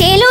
మంచేలు